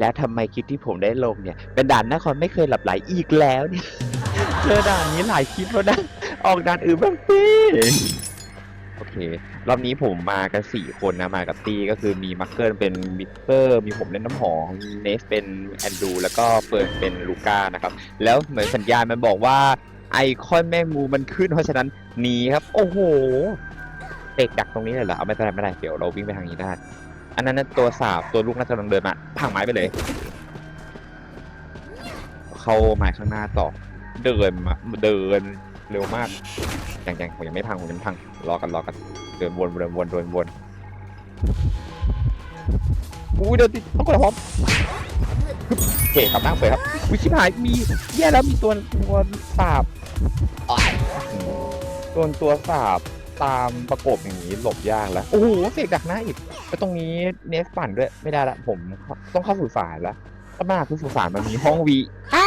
แล้วทำไมคลิปที่ผมได้ลงเนี่ย เป็นด่านนครไม่เคยหลับไหลอีกแล้วเนี่ย เจอด่านนี้หลายคลิปแล้วนะออกด่านอื่นบ้างสิโอเค รอบนี้ผมมากันสี่คนนะ มากับตี้ก็คือมีมักเกิลเป็นมิสเตอร์ มีผมเล่นน้ำหอมเนสเป็นแอนดูแล้วก็เฟิร์นเป็นลูก้านะครับ แล้วเหมือนสัญญาณมันบอกว่าไอคอนแม่งูมันขึ้นเพราะฉะนั้นหนีครับ โอ้โหเตกดักตรงนี้เลยเหรอเอาไม่เป็นไรไม่เป็นไรเดี๋ยวเราวิ่งไปทางนี้ได้ อันนั้นนะตัวสาบตัวลูกน่าจะกำลังเดินมาพังไม้ไปเลย เข้าไม้ข้างหน้าต่อ เดินมาเดินเร็วมากยังยังผมยังไม่พังผมยังไม่พังรอกันรอกันเดินวนเดินวนเดินวนอุ้ยเดินติดต้องกดพร้อมโอเคครับนั่งเฟยครับวิชิพายมีแย่แล้วมีตัวตัวสาบตัวตัวสาบตามประกบอย่างนี้หลบยากแล้วโอ้โหเสกดักหน้าอีก ตรงนี้เนสปั่นด้วย ไม่ได้ละผมต้องเข้าสู่สายแล้วก็มากคือสู่สารมันมีห้องวีอ้า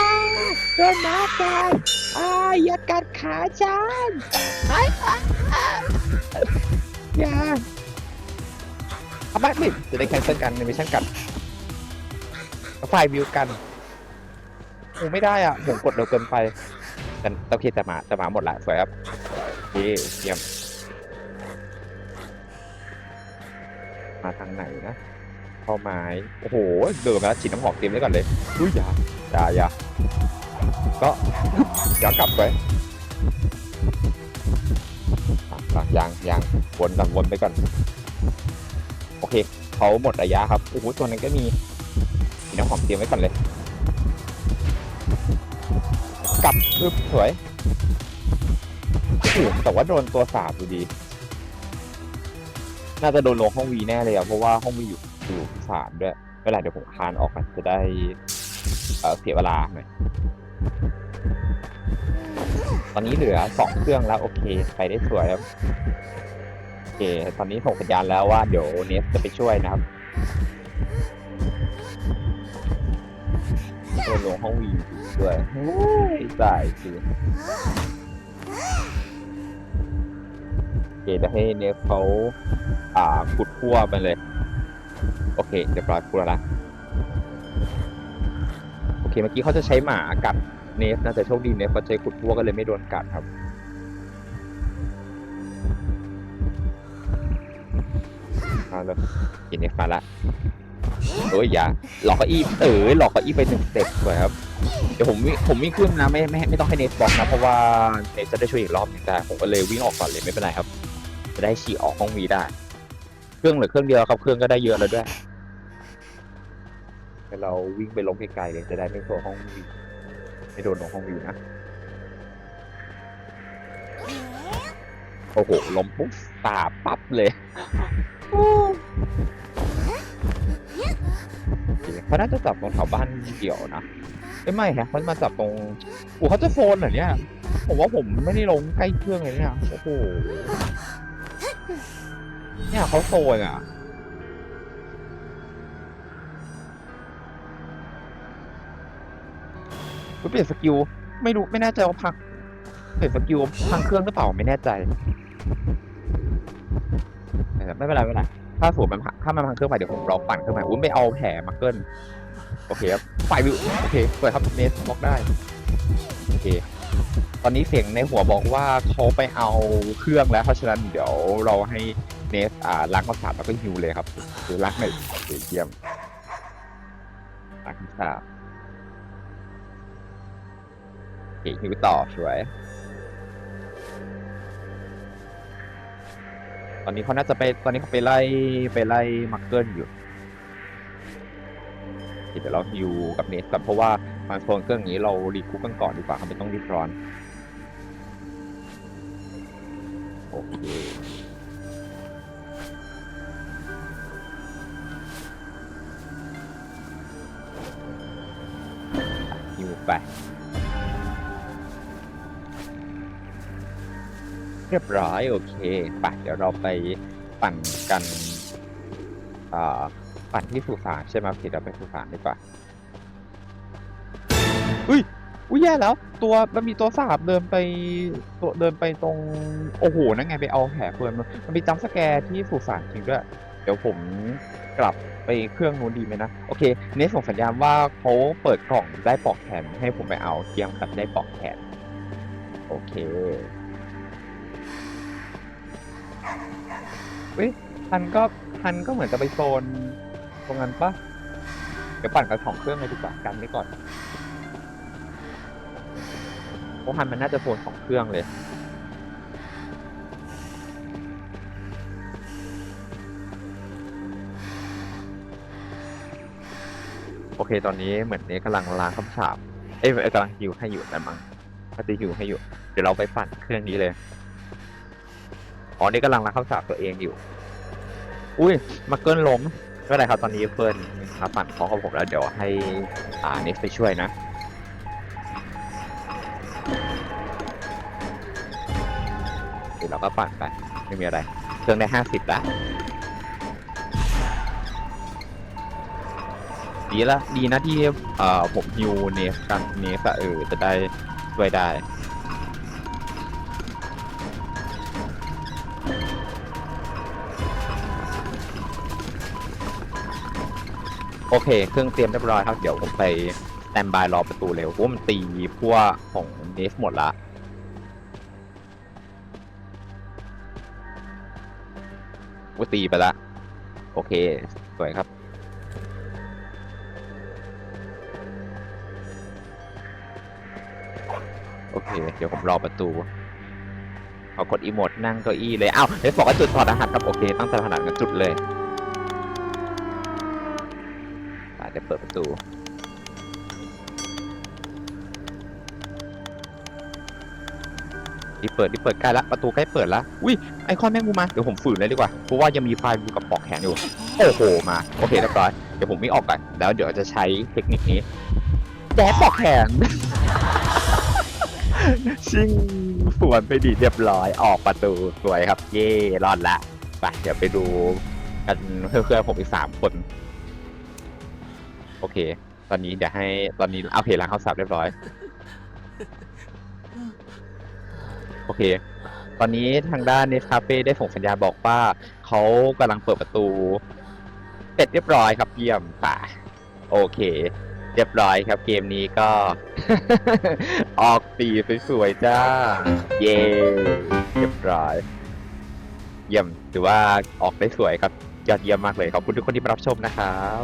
โดนน้ากันอ้าอย่ากัดขาฉันไอ้อ้าอ้าอย่าเอาบ้าไม่จะได้แคนเซิลกันในมิชชั่นกันไฟล์วิวกันโอ้ไม่ได้อะผมกดเร็วเกินไปแต่โอเคแต่หมาแต่หมาหมดละสวยครับเยี่เยี่ยม มาทางไหนนะเข้าไม้โอ้โหเดินมาแล้วฉีดน้ำหอมเต็มไว้ก่อนเลยอุ้ยอย่าอย่าอย่าก็อย่ากลับไปอะอะยังยังวนก่อนวนไปก่อนโอเคเขาหมดระยะครับโอ้โหตัวนั้นก็มีฉีดน้ำหอมเตรียมไว้ก่อนเลยกลับอึบสวยโอ้โหแต่ว่าโดนตัวสาบอยู่ดี น่าจะโดนลงห้องวีแน่เลยอะเพราะว่าห้องวีอยู่อยู่สามด้วยเวลาเดี๋ยวผมคานออกกันจะได้เออเสียเวลาหน่อยตอนนี้เหลือสองเครื่องแล้วโอเคไปได้สวยครับโอเค ตอนนี้ส่งสัญญาณแล้วว่าเดี๋ยวเนสจะไปช่วยนะครับโดนลงห้องวีด้วยโอ้ยตายคือ คจะให้เนสเขาอ่าขุดขั้วไปเลย โอเคเรียบร้อยพูดแล้วนะโอเคเมื่อกี้เขาจะใช้หมากัดเนฟนะแต่โชคดีเนฟเขาใช้ขุดขั้วก็เลยไม่โดนกัดครับมาเลยกินเนฟมาละเอ้ยอย่าหลอกเก้าอี้เออหลอกเก้าอี้ไปหนึ่งสเต็ปสวยครับเดี๋ยวผมวิ่งผมวิ่งขึ้นนะไม่ไม่ไม่ต้องให้เนฟบล็อกนะเพราะว่าเนฟจะได้ช่วยอีกรอบหนึงได้ผมก็เลยวิ่งออกก่อนเลยไม่เป็นไรครับ จะได้ฉีกออกห้องวีได้ เครื่องเหลือเครื่องเดียวครับ เครื่องก็ได้เยอะแล้วด้วยเดี๋ยวเราวิ่งไปลงไกลๆเลยจะได้ไม่โดนห้องวีไม่โดนลงห้องวีนะ โอ้โหลมปุ๊บตาปั๊บเลยเขาน่าจะจับตรงแถวบ้านเกี่ยวนะไม่ไม่ฮะเขามาจับตรงโอ้เขาจะโฟนเหรอเนี่ยผมว่าผมไม่ได้ลงใกล้เครื่องเลยเนี่ยโอ้โห เนี่ยเขาโซนอะก็เปลี่ยนสกิล ไม่รู้ไม่แน่ใจว่าพังเปลี่ยนสกิลพังเครื่องหรือเปล่าไม่แน่ใจไม่เป็นไรไม่เป็นไรถ้าสวมมันถ้ามันพังเครื่องไปเดี๋ยวผมรอปั่นเครื่องใหม่อุ้ยไม่เอาแผลมาเกิลโอเคครับไฟวิวโอเคเปิดครับเนสบล็อกได้โอเค ตอนนี้เสียงในหัวบอกว่าเขาไปเอาเครื่องแล้ว เพราะฉะนั้นเดี๋ยวเราให้เนสอ่าล้างความสาดแล้วก็ฮิวเลยครับคือล้างหน่อยเคเยี่ยมล้างความสาดโอเคฮิวต่อสวยตอนนี้เขาน่าจะไปตอนนี้เขาไปไล่ไปไล่มักเกิลอยู่เดี๋ยวเราฮิวกับเนสก่อนเพราะว่ามาโซนเครื่องนี้เรารีคูปกันก่อนดีกว่าครับไม่ต้องรีบร้อน โอเคฮิวไป เรียบร้อย โอเคไปเดี๋ยวเราไปปั่นกันอ่าปั่นที่สุสานใช่ไหมโอเคเดี๋ยวไปสุสานดีกว่าอุ้ย อุ้ยแย่แล้ว ตัวมันมีตัวสาบเดินไปตัวเดินไปตรงโอ้โหนั่นไงไปเอาแผลเพื่อนมันมันมีจัมสแกร์ที่สุสานจริงด้วย เดี๋ยวผมกลับไปเครื่องนู้นดีไหมนะ โอเคเนสส่งสัญญาณว่าเขาเปิดกล่องได้ปลอกแขนให้ผมไปเอาเกียมกับได้ปลอกแขนโอเคเฮ้ยทันก็ทันก็เหมือนจะไปโซนตรงนั้นปะเดี๋ยวปั่นกับสองเครื่องเลยดีกว่ากันไว้ก่อน เพราะทันมันน่าจะโซนสองเครื่องเลย โอเคตอนนี้เหมือนเนี้กำลังล้างคำสาปเอ้ยกำลังฮิวให้อยู่แต่มั้งก็จะฮิวให้อยู่ เดี๋ยวเราไปปั่นเครื่องนี้เลย อ๋อนี่กำลังล้างคำสาปตัวเองอยู่ อุ้ยมาเกินล้มก็ได้ครับตอนนี้เฟิร์นมาปั่นของของผมแล้วเดี๋ยวให้อ่าน็กไปช่วยนะ เดี๋ยวเราก็ปั่นไป ไม่มีอะไร เครื่องได้ห้าสิบแล้วดีละดีนะที่เอ่อผมฮิวเนฟกันเนฟอะเออจะได้ช่วยได้โอเค เครื่องเตรียมเรียบร้อยครับ เดี๋ยวผมไปแตนบายรอประตูเร็วเพราะมันตีพวกของเนฟหมดละ ว่าตีไปละ โอเค สวยครับ โอเค เดี๋ยวผมรอประตูขอกดอีโมดนั่งเก้าอี้เลย อ้าวเดี๋ยวบอกว่าจุดถอดรหัสครับ โอเค ตั้งแต่ถนัดกันจุดเลยเดี๋ยวเปิดประตู ที่เปิดที่เปิดใกล้ละประตูใกล้เปิดละอุ้ยไอคอนแม่งมูมาเดี๋ยวผมฝืนเลยดีกว่าเพราะว่ายังมีไฟอยู่กับปอกแขนอยู่โอ้โหมาโอเคเรียบร้อยเดี๋ยวผมไม่ออกก่อนแล้วเดี๋ยวจะใช้เทคนิคนี้แจ๊ปอกแขนชิงสวนไปดีเรียบร้อยออกประตูสวยครับ เย่รอดละไปเดี๋ยวไปดูกันเพื่อนๆผมอีกสามคน โอเค ตอนนี้เดี๋ยวให้ตอนนี้เอาเพลล้างข้าวสับเรียบร้อย โอเค ตอนนี้ทางด้านเนสคาเฟ่ได้ส่งสัญญาณบอกว่าเขากำลังเปิดประตูเสร็จเรียบร้อยครับเยี่ยมป่ะโอเค เรียบร้อยครับเกมนี้ก็ ออกตีสวยๆจ้า เย้เรียบร้อย เยี่ยมถือว่าออกได้สวยครับยอดเยี่ยมมากเลยขอบคุณทุกคนที่มารับชมนะครับ